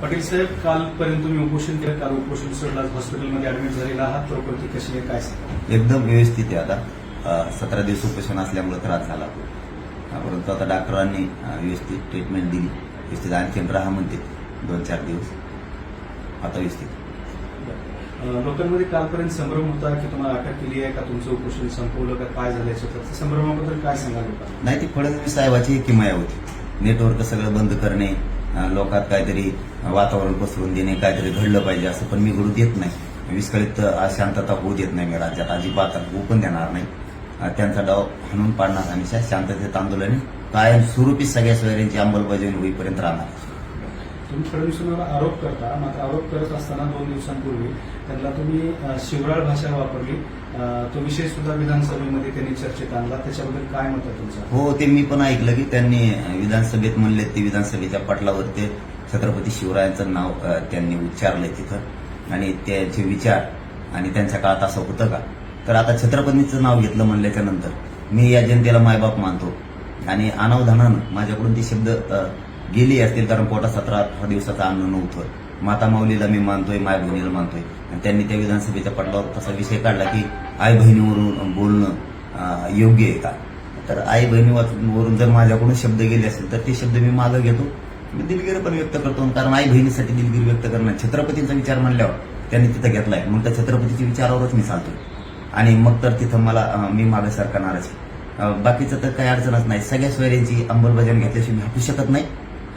पाटील साहेब कालपर्यंत तुम्ही उपोषण केलं काल उपोषण सोडलं हॉस्पिटलमध्ये ऍडमिट झालेला आहात. प्रकृती कशी आहे? काय एकदम व्यवस्थित आहे आता. सतरा दिवस उपोषण असल्यामुळे त्रास झाला परंतु आता डॉक्टरांनी व्यवस्थित ट्रीटमेंट दिली. व्यवस्थित आणखीन राहा म्हणते. दोन चार दिवस. आता व्यवस्थित. लोकांमध्ये कालपर्यंत संभ्रम होता की तुम्हाला अटक केली आहे का? तुमचं उपोषण संपवलं का? काय झालं याच्यात संभ्रमाबद्दल काय सांगा लोकांना? नाही ती फडणवीस साहेबाची किमया होती. नेटवर्क सगळं बंद करणे लोकात काहीतरी वातावरण पसरून देणे काहीतरी घडलं पाहिजे असं पण मी घडू देत नाही. विस्कळीत अशांतता होऊ देत नाही मी राज्यात. अजिबात होऊ पण देणार नाही. त्यांचा डाव हाणून पाडणार आणि शांततेत आंदोलन कायम स्वरूपी सगळ्या सोयऱ्यांची अंमलबजावणी होईपर्यंत राहणार. तुम्ही फडणवीसांवर आरोप करता मात्र आरोप करत असताना दोन दिवसांपूर्वी त्यांना तुम्ही शिवराळ भाषा वापरली. तो विषय सुद्धा विधानसभेमध्ये त्यांनी चर्चेत आणला. त्याच्याबद्दल काय मत आहे तुमचं? हो ते मी पण ऐकलं की त्यांनी विधानसभेत म्हणले ते विधानसभेच्या पटलावर ते छत्रपती शिवरायांचं नाव त्यांनी उच्चारलंय तिथं. आणि त्यांचे विचार आणि त्यांच्या काळात असं होतं का? तर आता छत्रपतींचं नाव घेतलं म्हणल्याच्या नंतर मी या जनतेला मायबाप मानतो. आणि अनावधानानं माझ्याकडून ते शब्द गेली असतील कारण पोटा सतरा अठरा दिवसाचं अन्न नव्हतं माता माऊलीला मी मानतोय माय बहिणीला मानतोय. आणि त्यांनी त्या विधानसभेच्या पटलावर तसा विषय काढला की आई बहिणीवरून बोलणं योग्य आहे का? तर आई बहिणीवरून जर माझ्याकडून शब्द गेले असतील तर ते शब्द मी मागं घेतो. मी दिलगिरी पण व्यक्त करतो. कारण आई बहिणीसाठी दिलगिरी व्यक्त करणं छत्रपतींचा विचार म्हणल्यावर त्यांनी तिथं घेतलाय. मग त्या छत्रपतीच्या विचारावरच मी चालतोय. आणि मग तर तिथं मला मी मागे सरकारणारच बाकीचं तर काही अडचणच नाही. सगळ्या सोयऱ्यांची अंमलबजावणी घेतल्याशिवाय मी हटू शकत नाही.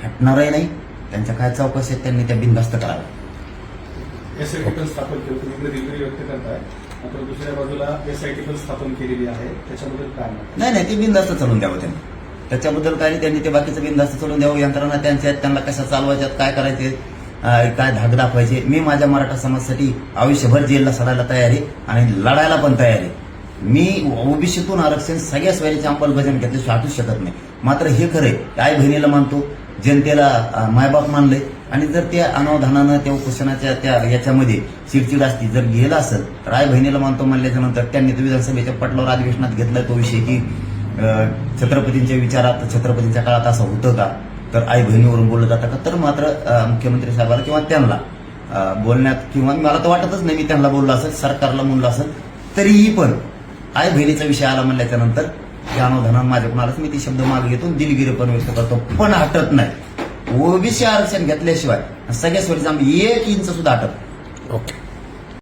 हटणारही नाही. त्यांच्या काय चौकशी आहेत त्यांनी त्या बिनधास्त कराव्या. एसआयटी पण स्थापन केलं. तुम्ही इकडे दिलगिरी व्यक्त करताय. मात्र दुसऱ्या बाजूला एसआयटी पण स्थापन केलेली आहे. त्याच्याबद्दल काय नाही नाही ते बिनधास्त चालून द्यावं त्यांनी. त्याच्याबद्दल काय नाही त्यांनी ते बाकीचं बिनधास्त चालून द्यावं. यंत्रणा त्यांच्या आहेत, त्यांना कशा चालवायच्यात काय करायचे काय धाक दाखवायचे. मी माझ्या मराठा समाजासाठी आयुष्यभर जेलला सडायला तयार आहे आणि लढायला पण तयार आहे. मी ओबीसीतून आरक्षण सगळ्या सोयीची अंमलबजावणी घेतल्याशिवाय हटूच शकत नाही. मात्र हे खरंय आई बहिणीला मानतो जनतेला मायबाप मानले. आणि जर त्या अनावधानानं त्या उपोषणाच्या त्या याच्यामध्ये चिडचिड असती जर गेला असेल तर आई बहिणीला मानतो म्हणल्याच्या नंतर त्यांनी तो विधानसभेच्या पटलावर अधिवेशनात घेतला तो विषय की छत्रपतींच्या विचारात छत्रपतींच्या काळात असं होतं का? तर आई बहिणीवरून बोललं जातं का? तर मात्र मुख्यमंत्री साहेबाला किंवा त्यांना बोलण्यात किंवा मला तर वाटतच नाही मी त्यांना बोललो असेल सरकारला म्हणलं असेल तरीही पण आई बहिणीचा विषय आला म्हणल्याच्या नंतर ज्ञानोधनान माझ्या माझ्याकडून मी ते शब्द मागे घेतो दिलगिरी पण व्यक्त करतो. पण हटत नाही. ओबीसी आरक्षण घेतल्याशिवाय सगळ्या सोयीचं आम्ही एक इंच सुद्धा हटत ओके.